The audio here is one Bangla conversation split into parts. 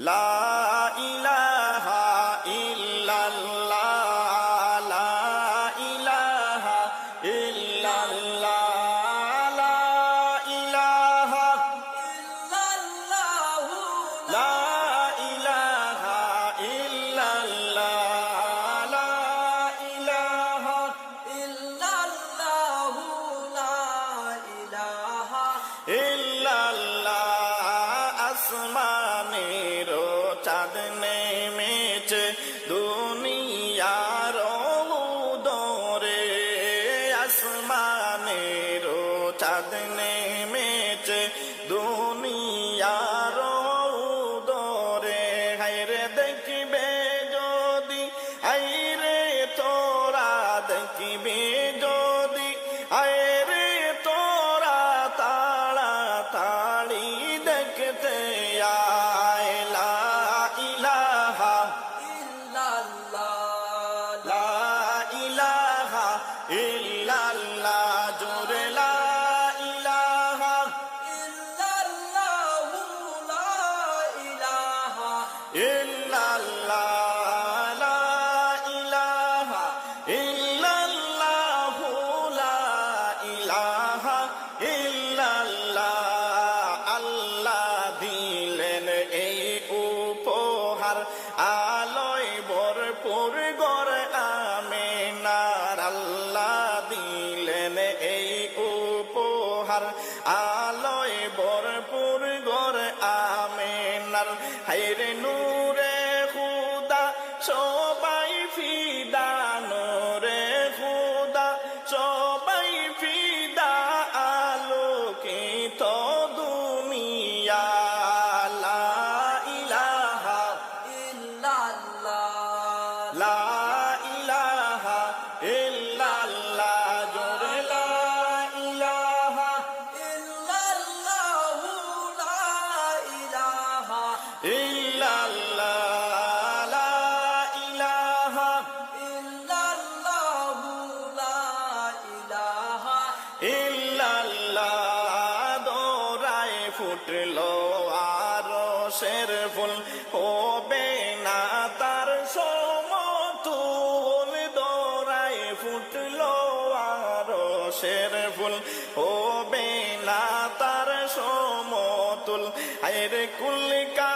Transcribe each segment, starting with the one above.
La ইহ হায় রে নূরে খুদা সো ফুটল আর শের ফুল। হবে না তার সমতুল দোরাই ফুটল আর শের ফুল। হবে না তার সমতুল আয়ের কুলকা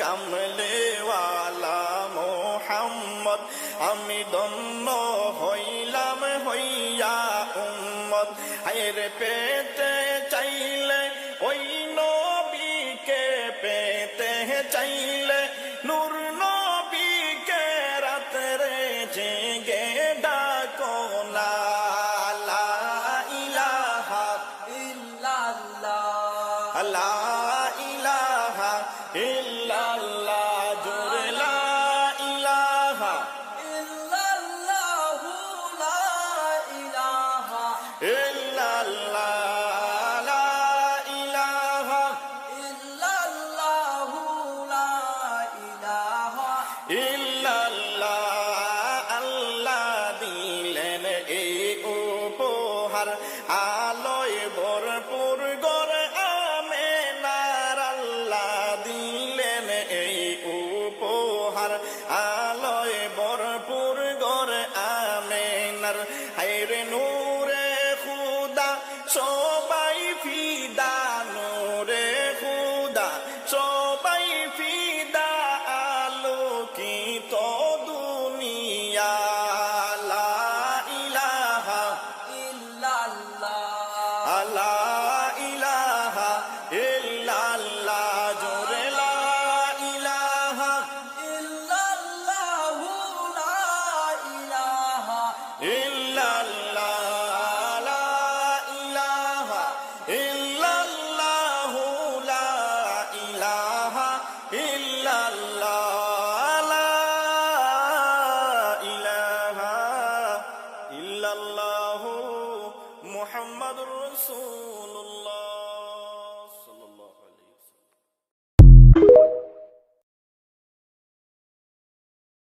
কামলে মোহাম্মদ, আমি দন্য হইলাম হইয়া উম্মদ হের পেতে চাইলে ওই নবীকে পেতে চাইলে, নূর নবীকে রাত রে তোমার আলোয় ভরপুর গড় আমে আল্লাহ দিলেন এই উপহার। আলোয় ভরপুর গড় আমে নার হাইরে নূর محمد رسول الله.